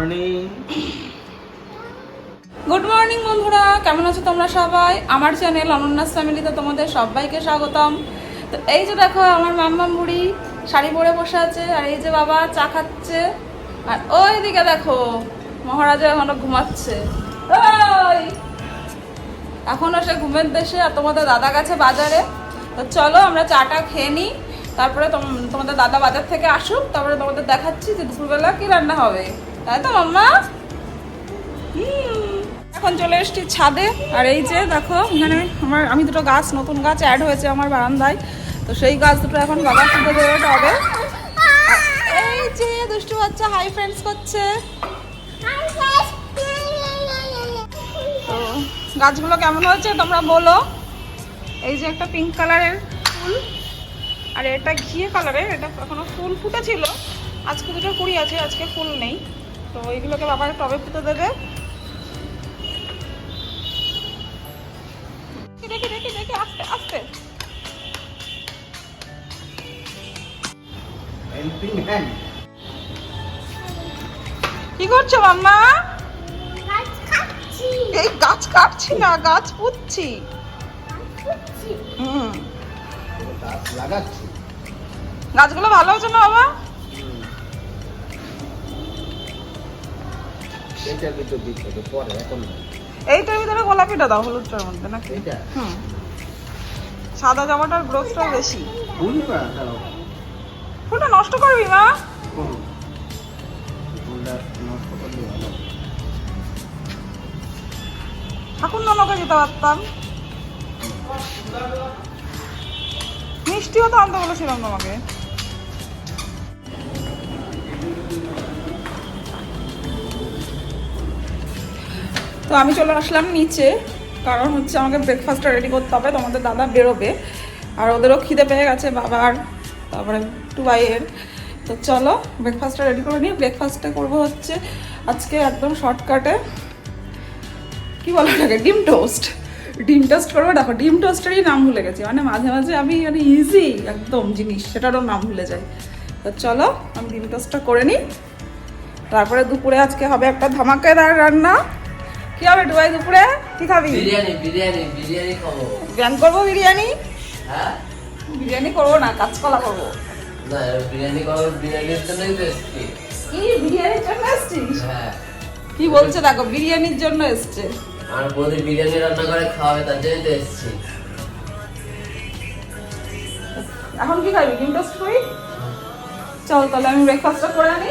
Morning good morning বন্ধুরা। কেমন আছো তোমরা সবাই? আমার চ্যানেল অনন্যাস ফ্যামিলিতে তোমাদের সবাইকে স্বাগতম। তো এই যে দেখো, আমার মাম্মা মুড়ি শাড়ি পরে বসে আছে, আর এই যে বাবা চা খাচ্ছে। আর ওই দিকে দেখো, মহারাজা এখনও ঘুমাচ্ছে। এখনও সে ঘুমের দেশে, আর তোমাদের দাদা গেছে বাজারে। তো চলো, আমরা চাটা খেয়ে নিই। তারপরে তোম- তোমাদের দাদা বাজার থেকে আসুক, তারপরে তোমাদের দেখাচ্ছি যে দুপুরবেলা কি রান্না হবে। তাই তো, মাম্মা? এখন চলে এসেছি ছাদে। আর এই যে, দেখো, এখানে আমার, আমি দুটো গাছ, নতুন গাছ অ্যাড হয়েছে আমার বারান্দায়। তো সেই গাছ দুটো এখন বাগান থেকে বেরোতে হবে। এই যে, দুষ্টু বাচ্চা হাই ফ্রেন্ডস করছে। তো গাছগুলো কেমন হয়েছে তোমরা বলো? এই যে একটা পিঙ্ক কালারের ফুল। আর এটা ঘিয়ে কালারের এটা এখনও ফুল ফুটেছিল। আজকে দুটো কুড়ি আছে, আজকে ফুল নেই। তো এইগুলোকে বাবার টবে পুঁতে দেবে। দেখি দেখি দেখি আস্তে আস্তে। কি করছ মাম্মা? এই গাছ কাটছি না গাছ পুঁতছি। হুম। গাছগুলো ভালো হয়েছে না বাবা? এটার ভিতর হবে পরে এখন। এইটার ভিতরে গোলাপিটা দাও হলুদটার মধ্যে নাকি? হুম। সাদা জামাটার গ্রোথটা বেশি। ফুলটা নষ্ট করবি মা? ঠাকুর ননকে যেতে পারতাম। মিষ্টিও তো আনতে বলেছিলাম তোমাকে। তো আমি চলে আসলাম নিচে, কারণ হচ্ছে আমাকে ব্রেকফাস্টটা রেডি করতে হবে তোমাদের দাদা বেরোবে। আর ওদেরও খিদে পেয়ে গেছে বাবার তারপরে টু ভাইয়ের তো চলো ব্রেকফাস্টটা রেডি করে নিই ব্রেকফাস্টটা করব হচ্ছে আজকে একদম শর্টকাটে কি বলা লাগে ডিম টোস্ট ডিম টোস্ট করব, দেখো, ডিম টোস্টেরই নাম ভুলে গেছি। মানে মাঝে মাঝে আমি মানে ইজি একদম জিনিস, সেটারও নাম ভুলে যাই। তো চলো, আমি ডিম টোস্টটা করে নিই। তারপরে দুপুরে আজকে হবে একটা ধামাকেদার রান্না। কি হবে ডুবাই দুপুরে? কি খাবি? বিরিয়ানি বিরিয়ানি বিরিয়ানি খাব। ব্যান করব বিরিয়ানি? হ্যাঁ? বিরিয়ানি করব না কাঁচকলা করব। না বিরিয়ানি খাব বিরিয়ানির জন্যই তো এসছি। কি বিরিয়ানির জন্য এসছিস? হ্যাঁ। কি বলছে দেখো বিরিয়ানির জন্য এসছে। আমার বৌদি বিরিয়ানি রান্না করে খাওয়াবে তার জন্যই তো এসছি। এখন কি খাবি? ডিম টোস্ট করি? চল তাহলে আমি ব্রেকফাস্টটা করে আনি।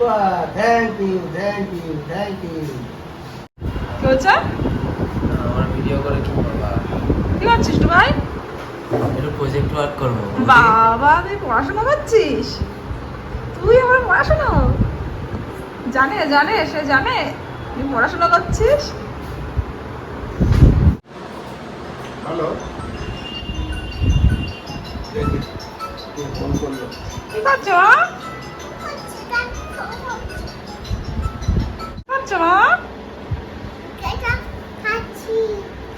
বাহ thank you thank you thank you কি হচ্ছে আমার ভিডিও করে কি বাবা কি করছিস তো ভাই একটু প্রজেক্ট ওয়ার্ক করব বাবা তুই পড়াশোনা করছিস? তুই আমার পড়াশোনা? জানে জানে সে জানে। তুই পড়াশোনা করছিস? হ্যালো কি করছ?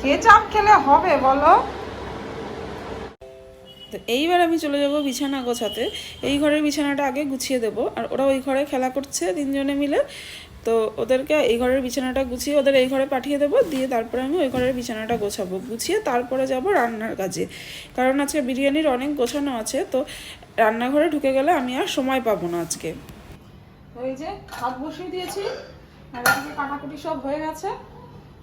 কে চাপ খেলে হবে বলো? তো এইবার আমি চলে যাব বিছানা গোছাতে। এই ঘরের বিছানাটা আগে গুছিয়ে দেবো। আর ওরা ওই ঘরে খেলা করছে তিনজনে মিলে। তো ওদেরকে এই ঘরের বিছানাটা গুছিয়ে ওদের এই ঘরে পাঠিয়ে দেবো। দিয়ে তারপরে আমি ওই ঘরের বিছানাটা গোছাবো। গুছিয়ে তারপরে যাব রান্নার কাজে। কারণ আজকে বিরিয়ানির অনেক গোছানো আছে। তো রান্নাঘরে ঢুকে গেলে আমি আর সময় পাবো না আজকে। ওই যে ভাত বসিয়ে দিয়েছি। আর কাটাকুটি সব হয়ে গেছে।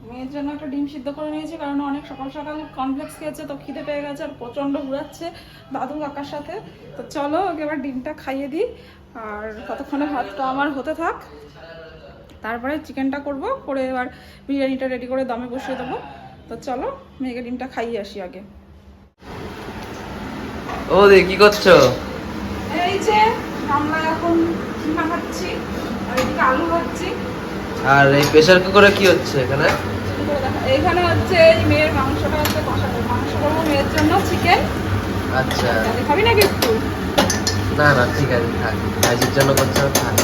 মেয়ের জন্য একটা ডিম সিদ্ধ করে নিয়েছি কারণ অনেক সকাল সকাল কমপ্লেক্স খেয়েছে তো খিদে পেয়ে গেছে আর প্রচণ্ড ঘুরাচ্ছে দাদু কাকার সাথে। তো চলো ওকে এবার ডিমটা খাইয়ে দিই আর কতক্ষণে ভাতটা আমার হতে থাক। তারপরে চিকেনটা করব করে এবার বিরিয়ানিটা রেডি করে দমে বসিয়ে দেবো। তো চলো মেয়েকে ডিমটা খাইয়ে আসি আগে। ও দি কি করছ? এই যে আমরা এখন কিমা খাচ্ছি আর এদিকে আলু ভাজছি। আর এই প্রেসার কুকারে কি হচ্ছে এখানে? এখানে হচ্ছে এই মেয়ের মাংসটা হচ্ছে কষানো। মাংস করব মেয়ের জন্য চিকেন আচ্ছা। খাবি নাকি একটু? না না ঠিক আছে থাক। ভাইজির জন্য করছে থাক।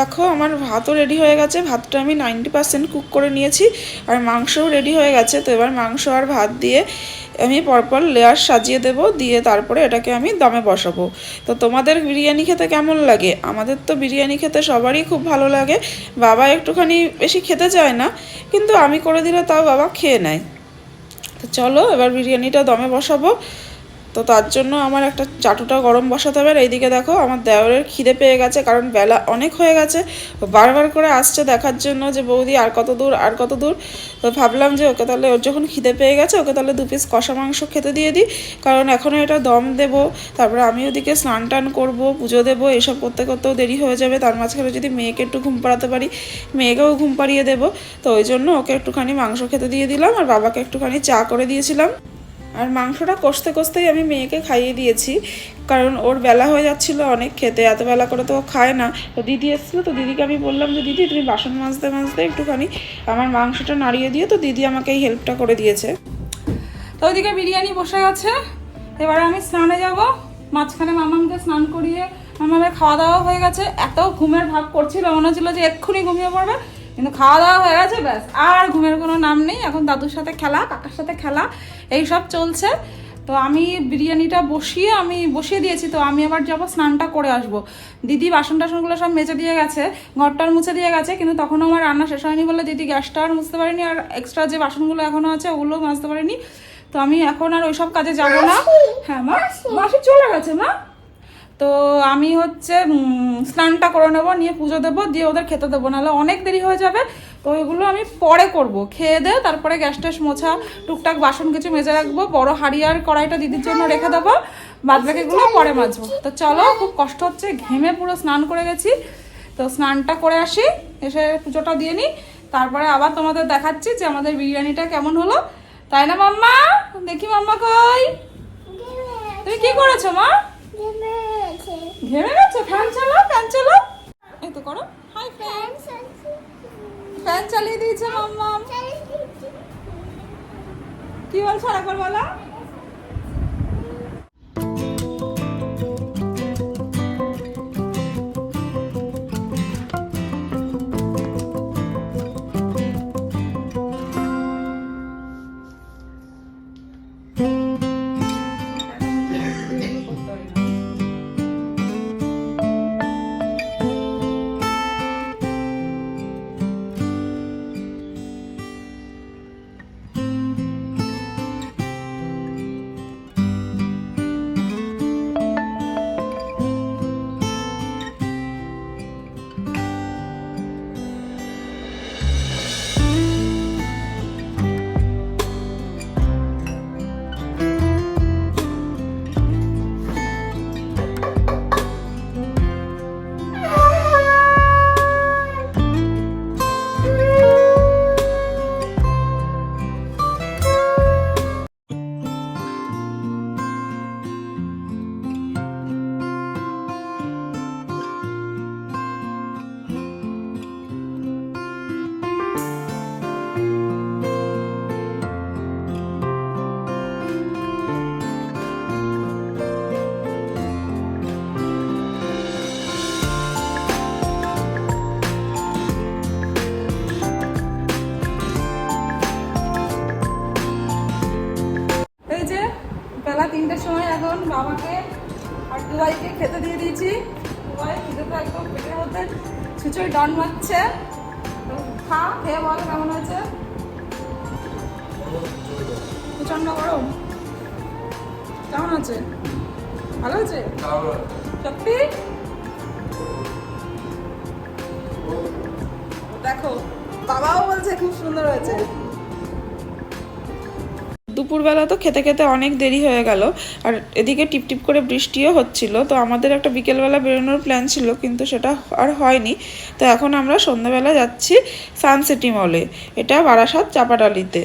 দেখো, আমার ভাতও রেডি হয়ে গেছে। ভাতটা আমি নাইনটি পার্সেন্ট কুক করে নিয়েছি আর মাংসও রেডি হয়ে গেছে। তো এবার মাংস আর ভাত দিয়ে আমি পরপর লেয়ার সাজিয়ে দেব। দিয়ে তারপরে এটাকে আমি দমে বসাবো। তো তোমাদের বিরিয়ানি খেতে কেমন লাগে? আমাদের তো বিরিয়ানি খেতে সবারই খুব ভালো লাগে। বাবা একটুখানি বেশি খেতে চায় না, কিন্তু আমি করে দিলে তাও বাবা খেয়ে নেয়। তো চলো, এবার বিরিয়ানিটা দমে বসাবো। তো তার জন্য আমার একটা চাটুটা গরম বসাতে হবে। আর এইদিকে দেখো আমার দেওরের খিদে পেয়ে গেছে, কারণ বেলা অনেক হয়ে গেছে। বারবার করে আসছে দেখার জন্য যে, বৌদি, আর কত দূর, আর কত দূর? তো ভাবলাম যে, ওকে তাহলে ওর যখন খিদে পেয়ে গেছে, ওকে তাহলে দু পিস কষা মাংস খেতে দিয়ে দিই। কারণ এখনও এটা দম দেব, তারপরে আমি ওদিকে স্নান টান করব, পুজো দেবো, এসব করতে করতেও দেরি হয়ে যাবে। তার মাঝখানে যদি মেয়েকে একটু ঘুম পাড়াতে পারি, মেয়েকেও ঘুম পাড়িয়ে দেবো। তো ওই জন্য ওকে একটুখানি মাংস খেতে দিয়ে দিলাম, আর বাবাকে একটুখানি চা করে দিয়েছিলাম। আর মাংসটা কষতে কষতেই আমি মেয়েকে খাইয়ে দিয়েছি। কারণ ওর বেলা হয়ে যাচ্ছিল অনেক খেতে, এত বেলা করে তো ও খায় না। তো দিদি এসেছিল, তো দিদিকে আমি বললাম যে, দিদি, তুমি বাসন মাজতে মাজতে একটুখানি আমার মাংসটা নাড়িয়ে দিয়ে তো দিদি আমাকে এই হেল্পটা করে দিয়েছে। তো ওইদিকে বিরিয়ানি বসে গেছে। এবারে আমি স্নানে যাব। মাঝখানে মামামকে স্নান করিয়ে আমাদের খাওয়া দাওয়া হয়ে গেছে। এত ঘুমের ভাব করছিল, মনে হচ্ছিল যে এক্ষুনি ঘুমিয়ে পড়বে। কিন্তু খাওয়া দাওয়া হয়ে গেছে, ব্যাস। আর ঘুমের কোনো নাম নেই। এখন দাদুর সাথে খেলা, কাকার সাথে খেলা, এই সব চলছে। তো আমি বিরিয়ানিটা বসিয়ে, আমি বসিয়ে দিয়েছি। তো আমি আবার যাব স্নানটা করে আসব। দিদি বাসন টাসনগুলো সব মেজে দিয়ে গেছে, ঘরটার মুছে দিয়ে গেছে, কিন্তু তখনও আমার রান্না শেষ হয়নি বলে দিদি গ্যাসটা আর মুছতে পারিনি, আর এক্সট্রা যে বাসনগুলো এখনও আছে, ওগুলো মাজতে পারিনি। তো আমি এখন আর ওইসব কাজে যাব না। হ্যাঁ মা, মাসি চলে গেছে, মা। তো আমি হচ্ছে স্নানটা করে নেব, নিয়ে পুজো দেবো, দিয়ে ওদের খেতে দেবো। নাহলে অনেক দেরি হয়ে যাবে, তো এগুলো আমি পরে করব। খেয়ে দে, তারপরে গ্যাস ট্যাস মোছা, টুকটাক বাসন কিছু মেজে রাখব, বড় হাঁড়ি আর কড়াইটা দিদির জন্য রেখে দেবো, বাদ বাকিগুলো পরে মাজবো। তো চলো, খুব কষ্ট হচ্ছে, ঘেমে পুরো স্নান করে গেছি। তো স্নানটা করে আসি, এসে পুজোটা দিয়ে নিই, তারপরে আবার তোমাদের দেখাচ্ছি যে আমাদের বিরিয়ানিটা কেমন হলো। তাই না, মাম্মা? দেখি মাম্মা কই। তুমি কি করেছ, মা? ঘেমে গেছো? ফ্যান চালাও ফ্যান চালাও। এই তো করো। হাই ফ্যান ফ্যান চালিয়ে দিয়েছে মাম্মা কি বলছো আরেকবার বলো? সময় এখন বাবাকে আর দুবাইকে খেতে দিয়ে দিয়েছি। দুবাই খেতে তো একদম পেটের মধ্যে ছুঁচোয় ডন মারছে। খা, খেয়ে বল কেমন হয়েছে? প্রচণ্ড গরম। কেমন আছে? ভালো আছে? সত্যি? দেখো, বাবাও বলছে খুব সুন্দর হয়েছে। দুপুরবেলা তো খেতে খেতে অনেক দেরি হয়ে গেল, আর এদিকে টিপটিপ করে বৃষ্টিও হচ্ছিল, তো আমাদের একটা বিকেলবেলা বেরোনোর প্ল্যান ছিল, কিন্তু সেটা আর হয়নি। তো এখন আমরা সন্ধ্যাবেলা যাচ্ছি সানসিটি মলে, এটা বারাসাত চাপাডালিতে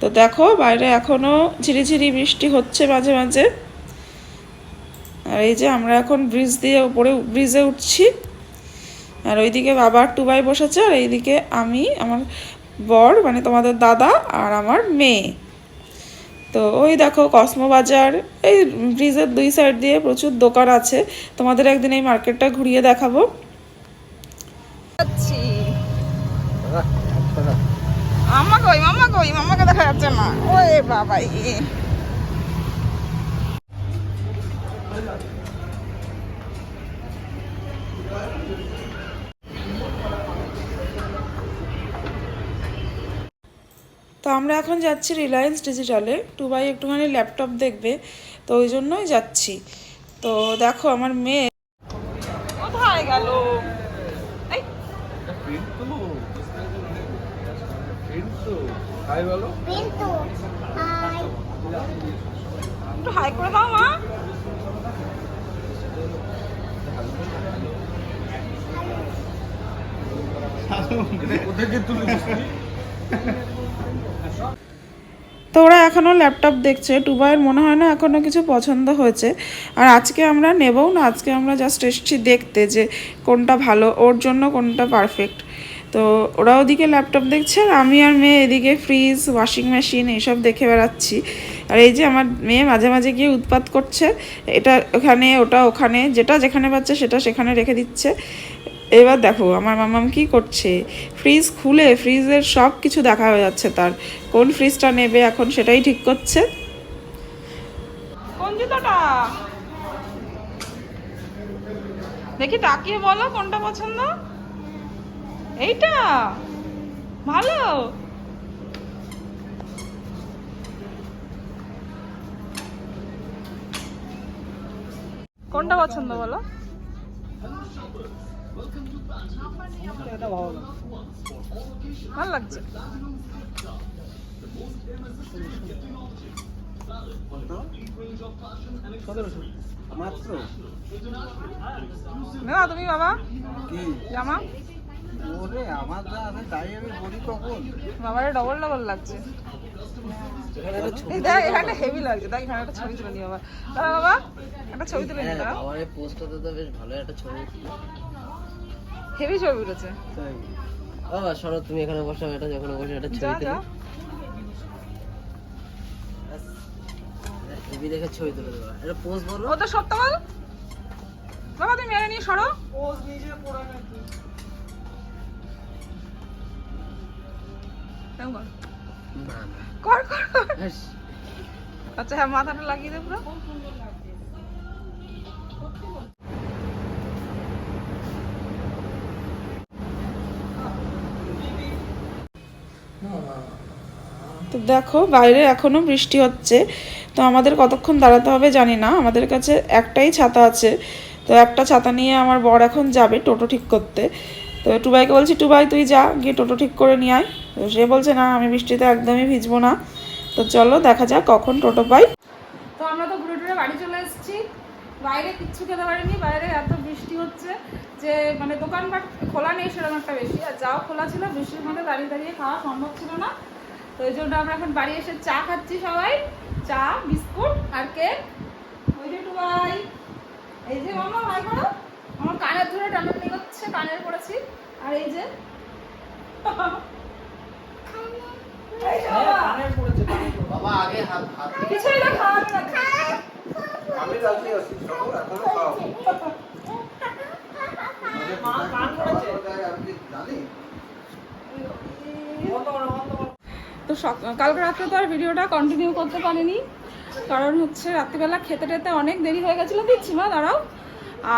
তো দেখো, বাইরে এখনও ঝিরিঝিরি বৃষ্টি হচ্ছে মাঝে মাঝে। আর এই যে আমরা এখন ব্রিজ দিয়ে উপরে ব্রিজে উঠছি। আর ওইদিকে বাবা টুবাই বসেছে, আর এইদিকে আমি, আমার বর মানে তোমাদের দাদা আর আমার মেয়ে। তো ওই দেখো কসমো বাজার এই ব্রিজের দুই সাইড দিয়ে প্রচুর দোকান আছে। তোমাদের একদিন এই মার্কেটটা ঘুরিয়ে দেখাবো। আমাকে ওই মামাকে ওই মামাকে দেখা যাচ্ছে না। ওই বাবা তো আমরা এখন যাচ্ছি রিলায়েন্স ডিজিটালে টু টুবাই একটুখানি ল্যাপটপ দেখবে তো ওই জন্যই যাচ্ছি। তো দেখো আমার মেয়ে। কোথায় গেল? এই, একটু হাই করে দাও মা। তো ওরা এখনও ল্যাপটপ দেখছে। টুবাইয়ের মনে হয় না এখনও কিছু পছন্দ হয়েছে। আর আজকে আমরা নেবও না, আজকে আমরা জাস্ট এসেছি দেখতে যে কোনটা ভালো, ওর জন্য কোনটা পারফেক্ট তো ওরা ওদিকে ল্যাপটপ দেখছে আর আমি আর মেয়ে এদিকে ফ্রিজ ওয়াশিং মেশিন এইসব দেখে বেড়াচ্ছি। আর এই যে আমার মেয়ে মাঝে মাঝে গিয়ে উৎপাত করছে, এটা ওখানে, ওটা ওখানে, যেটা যেখানে পাচ্ছে সেটা সেখানে রেখে দিচ্ছে। এবার দেখো, আমার মামাম কি করছে? ফ্রিজ খুলে ফ্রিজের সব কিছু দেখা হয়ে যাচ্ছে তার। কোন ফ্রিজটা নেবে এখন সেটাই ঠিক করছে। কোন জুতোটা? দেখি তাকিয়ে বলো কোনটা পছন্দ। এইটা? ভালো। কোনটা পছন্দ বলো? ভালো লাগছে। মাত্র? নেওয়া তুমি বাবা? কি? জামা? ওরে আমার যা আছে তাই আমি বলি কখন বাবারে ডবল ডবল লাগছে। এখানে একটা ছবি দেখ এখানে হেভি লাগছে। দেখ এখানে একটা ছবি তুলে নি বাবা। বাবা একটা ছবি তুলে নি আমার এই পোস্টটাতে তো বেশ ভালো একটা ছবি। হেভি ছবি উঠেছে। তাই। বাবা সরো তুমি এখানে বসো এটা যখন বসে একটা যা ছবি তুলি ছবি দেখে ছবি তুলে দেবো। এটা পোস্ট বলো। ও তো সত্য বল। বাবা তুমি মেরে নিয়ে সরো। এরকম কর। না না। কর কর আচ্ছা হ্যাঁ মাথাটা লাগিয়ে দে তো দেখো, বাইরে এখনও বৃষ্টি হচ্ছে। তো আমাদের কতক্ষণ দাঁড়াতে হবে জানি না। আমাদের কাছে একটাই ছাতা আছে। তো একটা ছাতা নিয়ে আমার বর এখন যাবে টোটো ঠিক করতে। তো টুবাইকে বলছি, টুবাই, তুই যা, গিয়ে টোটো ঠিক করে নিয়ে আয়। তো সে বলছে, না, আমি বৃষ্টিতে একদমই ভিজবো না। তো চলো, দেখা যাক কখন টোটো পাই। তো আমরা তো ঘুরে টুরে বাড়ি চলে এসেছি। বাইরে কিচ্ছু খেতে পারিনি বাইরে এত বৃষ্টি হচ্ছে। যে মানে দোকানপাট খোলা নেই সেরকম একটা বেশি আর যাও খোলা ছিল বৃষ্টির মধ্যে দাঁড়িয়ে দাঁড়িয়ে খাওয়া সম্ভব ছিল না। তো এই জন্য আমরা এখন বাড়ি এসে চা খাচ্ছি সবাই। চা বিস্কুট আর কেক। ওই যে টুবাই এই যে মামা ভাই করো আমার কানের ধরে টানার হচ্ছে কানের পড়েছি। আর এই যে বাবা, বাবা আগে হাত হাত। কিছুই না খাওয়াবে না আমি রাজি আছি সব এখনও খাও আমি কি জানি তো কালকে রাত্রে তো আর ভিডিওটা কন্টিনিউ করতে পারিনি। কারণ হচ্ছে রাত্রিবেলা খেতে টেতে অনেক দেরি হয়ে গেছিল দিচ্ছি মা, দাঁড়াও।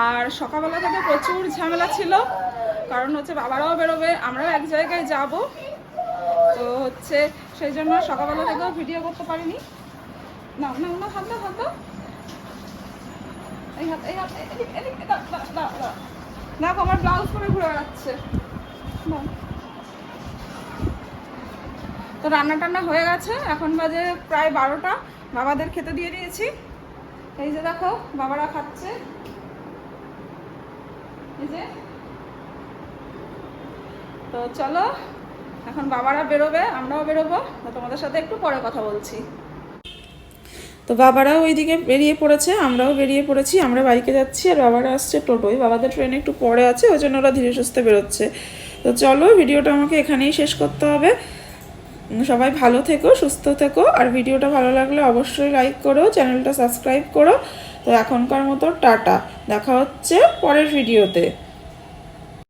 আর সকালবেলা থেকে প্রচুর ঝামেলা ছিল। কারণ হচ্ছে বাবারাও বেরোবে, আমরাও এক জায়গায় যাব। তো হচ্ছে সেই জন্য সকালবেলা থেকেও ভিডিও করতে পারিনি। না না না হাত দাও, হাত এই হাত এই হাত দেখো, আমার ব্লাউজ পরে ঘুরে বেড়াচ্ছে। তো রান্না টান্না হয়ে গেছে, এখন বাজে প্রায় বারোটা। বাবাদের খেতে দিয়ে দিয়েছি। এই যে দেখো, বাবারা খাচ্ছে। এই যে। তো চলো, এখন বাবারা বেরোবে, আমরাও বেরোবো, তোমাদের সাথে একটু পরে কথা বলছি। তো বাবারাও ওইদিকে বেরিয়ে পড়েছে, আমরাও বেরিয়ে পড়েছি, আমরা বাইকে যাচ্ছি আর বাবারা আসছে টোটোয়। বাবাদের ট্রেন একটু পরে আছে, ওই জন্য ওরা ধীরে সুস্থে বেরোচ্ছে। তো চলো ভিডিওটা আমাকে এখানেই শেষ করতে হবে। সবাই ভালো থেকো, সুস্থ থেকো, আর ভিডিওটা ভালো লাগলে অবশ্যই লাইক করো চ্যানেলটা সাবস্ক্রাইব করো। তো এখনকার মতো টাটা, দেখা হচ্ছে পরের ভিডিওতে